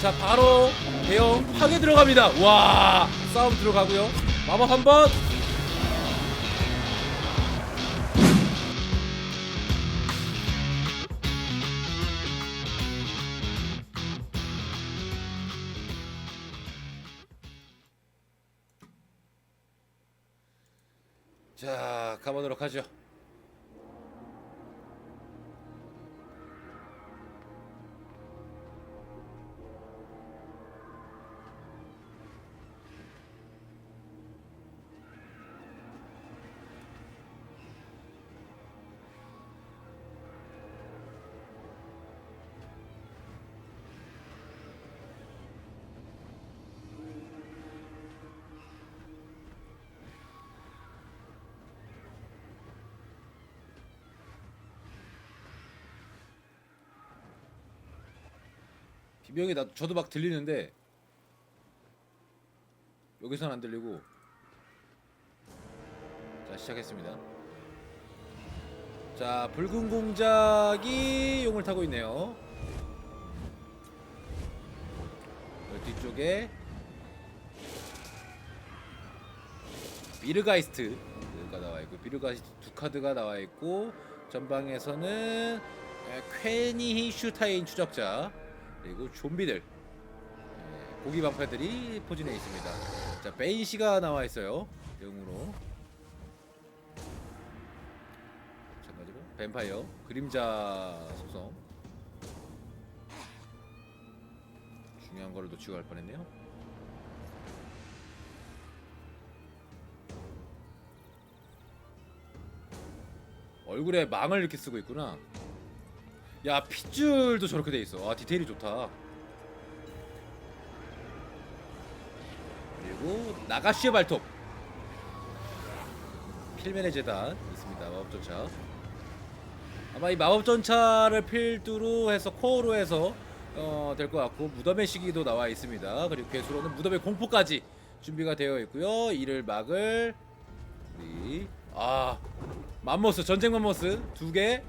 자 바로 대형 파괴 들어갑니다. 와 싸움 들어가고요. 마법 한번. 자 가보도록 하죠 비명이 나 저도 막 들리는데 여기선 안 들리고 자 시작했습니다. 자 붉은 공작이 용을 타고 있네요. 그 뒤쪽에 비르가이스트가 나와 있고 비르가이스트 두 카드가 나와 있고 전방에서는 에, 쾌니 슈타인 추적자 그리고 좀비들 예, 고기 방패들이 포진해 있습니다. 자 베이시가 나와 있어요. 영으로 마찬가지로 뱀파이어 그림자 속성 중요한 거를 놓치고 갈 뻔했네요. 얼굴에 망을 이렇게 쓰고 있구나. 야 핏줄도 저렇게 돼 있어. 아 디테일이 좋다. 그리고 나가시의 발톱. 필면의 재단 있습니다. 마법 전차. 아마 이 마법 전차를 필두로 해서 코어로 해서 어, 될 것 같고 무덤의 시기도 나와 있습니다. 그리고 괴수로는 무덤의 공포까지 준비가 되어 있고요. 이를 막을 우리 아 맘모스 전쟁 맘모스 두개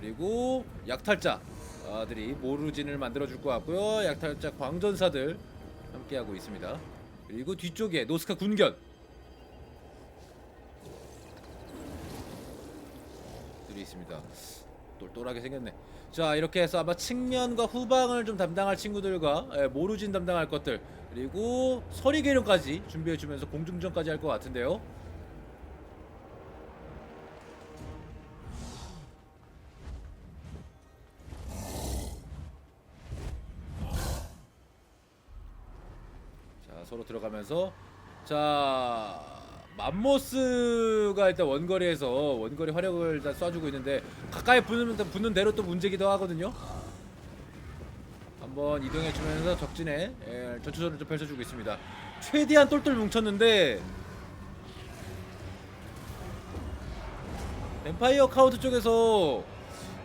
그리고 약탈자들이 모르진을 만들어 줄 것 같고요. 약탈자 광전사들 함께 하고 있습니다. 그리고 뒤쪽에 노스카 군견 들이 있습니다. 똘똘하게 생겼네. 자 이렇게 해서 아마 측면과 후방을 좀 담당할 친구들과 예, 모르진 담당할 것들 그리고 서리 계룡까지 준비해주면서 공중전까지 할 것 같은데요. 서로 들어가면서 자 맘모스가 일단 원거리에서 원거리 화력을 일단 쏴주고 있는데 가까이 붙는, 붙는 대로 또 문제기도 하거든요. 한번 이동해주면서 적진에 예, 전투전을 좀 펼쳐주고 있습니다. 최대한 똘똘 뭉쳤는데 엠파이어 카운트 쪽에서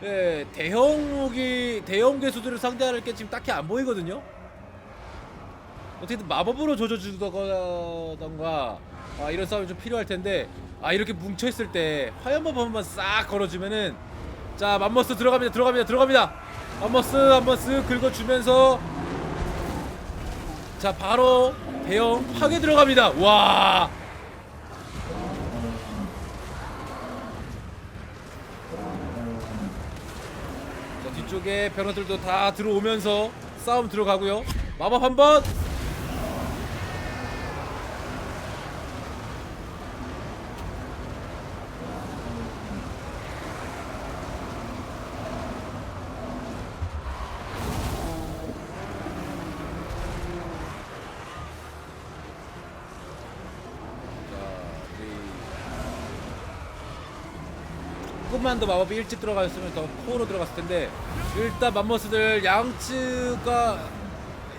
예, 대형 무기 대형 괴수들을 상대할 게 지금 딱히 안 보이거든요 어떻게든 마법으로 조져주던가 아, 이런 싸움이 좀 필요할 텐데 아 이렇게 뭉쳐 있을 때 화염법 한 번만 싹 걸어주면은 자 맘머스 들어갑니다 들어갑니다 들어갑니다. 맘머스 한번 쓱 긁어주면서 자 바로 대형 파괴 들어갑니다. 와! 자, 뒤쪽에 변호들도 다 들어오면서 싸움 들어가고요. 마법 한번 조금만 더 마법이 일찍 들어갔으면 더 코어로 들어갔을 텐데 일단 맘머스들 양측과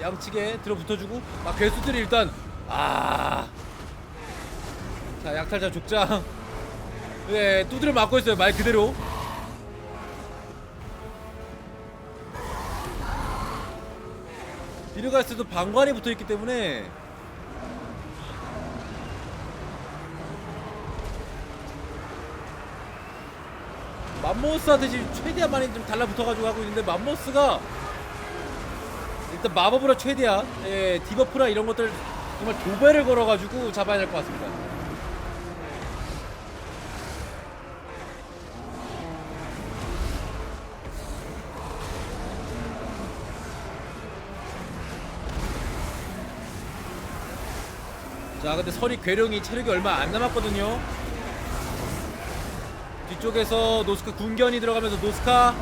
양측에 들어붙어주고 아 괴수들이 일단 아 자 약탈자 족장. 네 두드려 맞고 있어요 말 그대로. 비르가스도 방관이 붙어있기 때문에 맘모스한테 지금 최대한 많이 좀 달라붙어가지고 하고 있는데 맘모스가 일단 마법으로 최대한 예, 디버프나 이런 것들 정말 도배를 걸어가지고 잡아야 될 것 같습니다. 자 근데 서리 괴룡이 체력이 얼마 안 남았거든요 뒤쪽에서 노스카 군견이 들어가면서 노스카.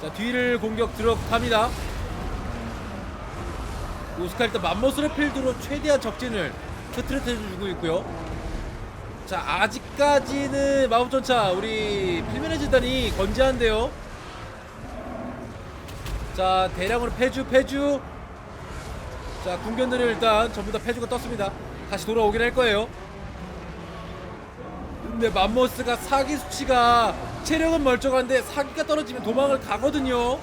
자 뒤를 공격 들어갑니다. 노스카 일단 맘모스를 필두로 최대한 적진을 흐트러뜨려주고 있고요. 자 아직까지는 마법전차 우리 필면의 진단이 건재한데요. 자 대량으로 패주 패주. 자 군견들을 일단 전부 다 패주가 떴습니다. 다시 돌아오긴 할 거예요 근데 맘모스가 사기 수치가 체력은 멀쩡한데 사기가 떨어지면 도망을 가거든요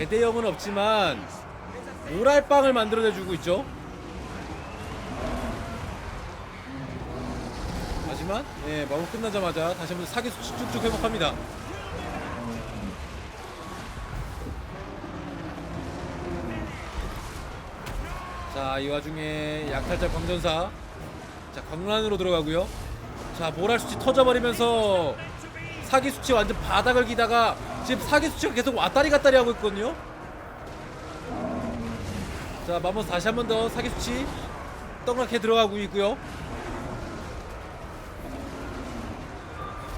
대대형은 없지만 오랄빵을 만들어내주고 있죠. 하지만 예, 마법 끝나자마자 다시 한번 사기 수치 쭉쭉 회복합니다. 자, 이 와중에 약탈자 광전사 자, 광란으로 들어가고요. 자, 모랄 수치 터져버리면서 사기 수치 완전 바닥을 기다가 지금 사기 수치가 계속 왔다리 갔다리 하고 있거든요. 자 마모스 다시 한 번 더 사기 수치 떡락해 들어가고 있고요.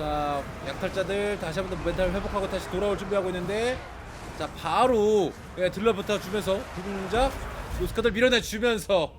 자 약탈자들 다시 한번 더 멘탈 회복하고 다시 돌아올 준비하고 있는데 자 바로 예, 들러부터 주면서 두근작 노스카들 밀어내 주면서